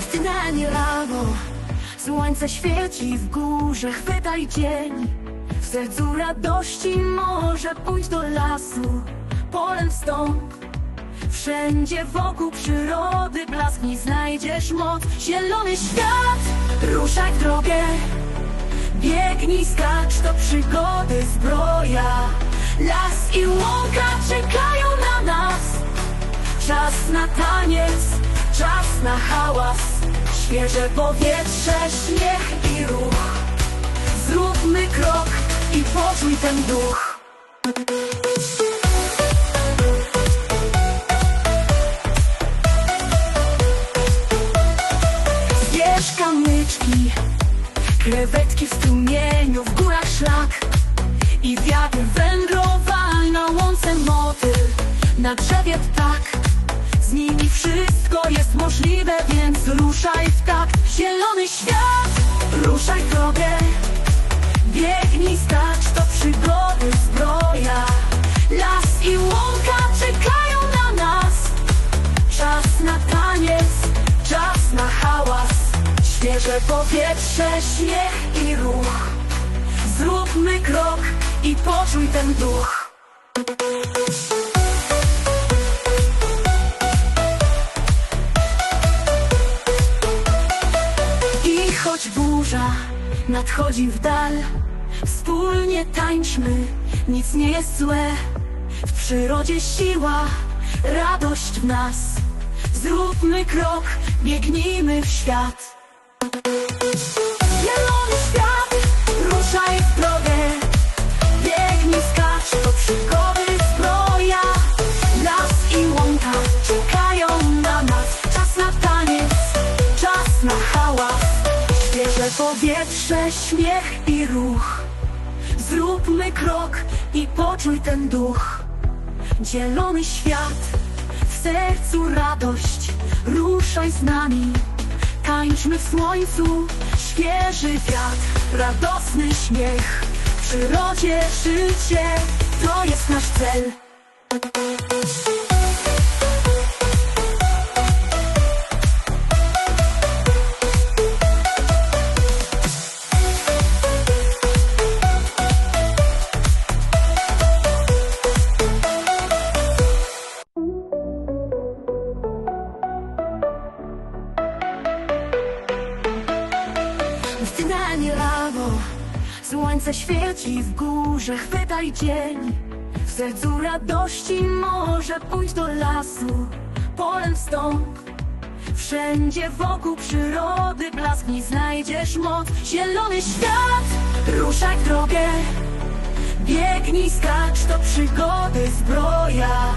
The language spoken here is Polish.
Wtynanie rano, słońce świeci w górze, chwytaj dzień. W sercu radości może pójdź do lasu, polem wstąp. Wszędzie wokół przyrody blask nie znajdziesz moc. Zielony świat, ruszaj w drogę. Biegnij, skacz, to przygody zbroja. I łąka czekają na nas. Czas na taniec, czas na hałas. Świeże powietrze, śmiech i ruch. Zróbmy krok i poczuj ten duch. Zbierz kamyczki Krewetki w strumieniu, w górach szlak. I wiatr wędrował na łące motyl Na drzewie ptak. Z nimi wszystko jest możliwe, więc ruszaj w takt. Zielony świat, ruszaj drogę. Biegnij, skacz, to przygody zbroja. Las i łąka czekają na nas. Czas na taniec, czas na hałas. Świeże powietrze, śmiech i ruch. Zróbmy krok i poczuj ten duch I choć burza nadchodzi w dal Wspólnie tańczmy, nic nie jest złe. W przyrodzie siła, radość w nas. Zróbmy krok, biegnijmy w świat powietrze, śmiech i ruch. Zróbmy krok i poczuj ten duch. Zielony świat, w sercu radość. Ruszaj z nami, tańczmy w słońcu Świeży wiatr, radosny śmiech W przyrodzie życie, to jest nasz cel słońce świeci w górze, chwytaj dzień. W sercu radości może pójdź do lasu, polem wstąp. Wszędzie wokół przyrody blask nie znajdziesz moc. Zielony świat, ruszaj w drogę. Biegnij, skacz, to przygody zbroja.